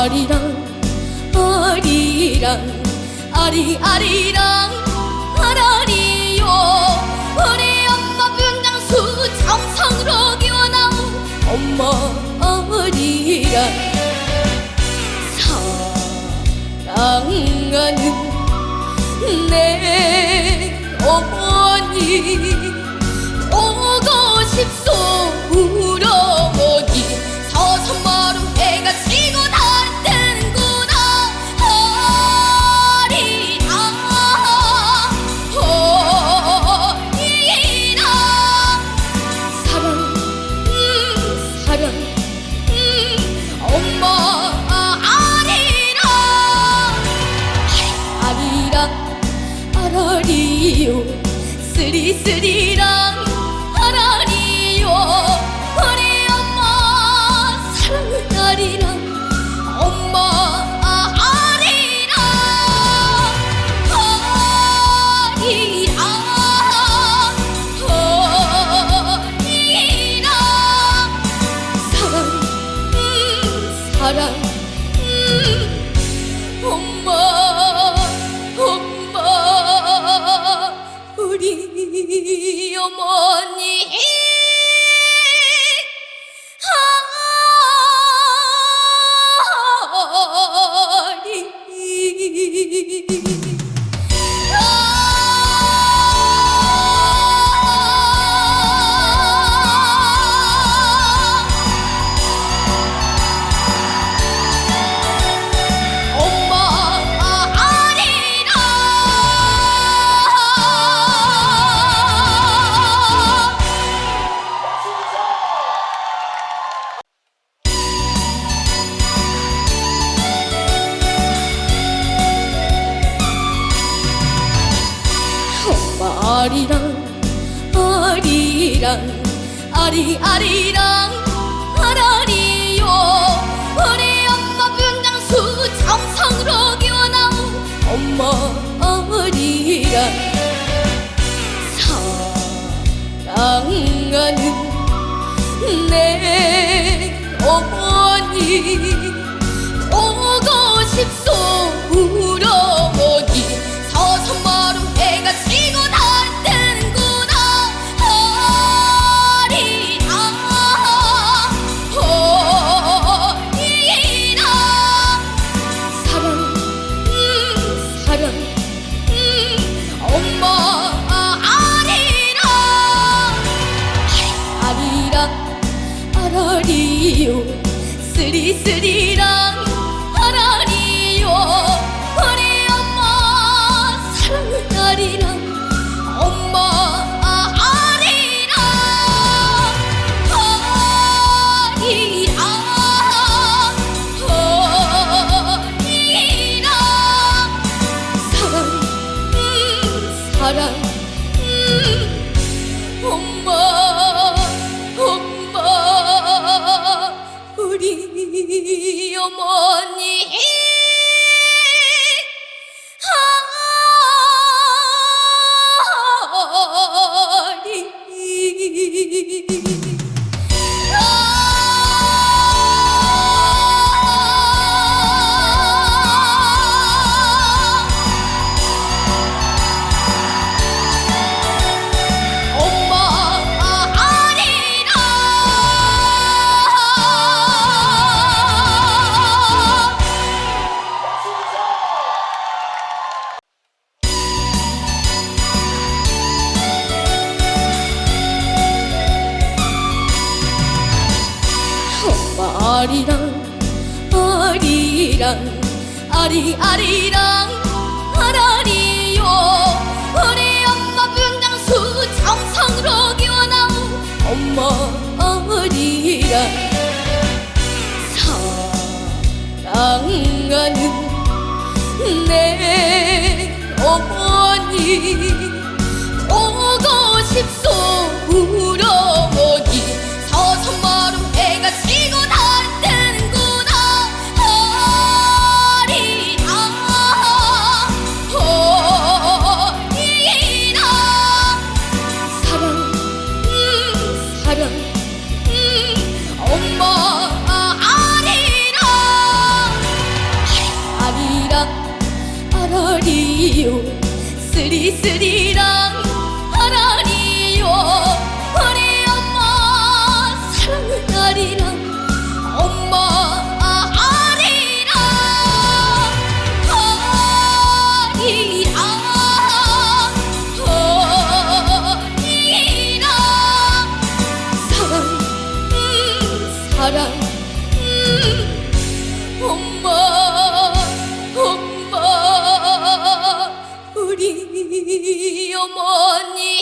아리랑 아리랑 아리 아리랑 아라리요. 우리 엄마 분장수 정성으로 기워나온 엄마 아리랑. 사랑하는 내 어머니 오고 싶소 우리 우 아리랑 아리랑 아리 아리랑 아라리요. 우리 엄마 분장수 정성으로 기워나온 엄마 아리랑 사랑하는 내 어머니 오고 싶소 우리 어 쓰리쓰 우리 아리랑 아리랑 아리 아리랑 아라리요. 우리 엄마 분장수 정성으로 기워나온 엄마 아리랑 사랑하는 내 어머니 있으리랑 하나니요 우리 엄마 사랑하리랑 엄마 아리랑 아리랑 아리랑 사랑 음 사랑 음 엄마 우리 어머니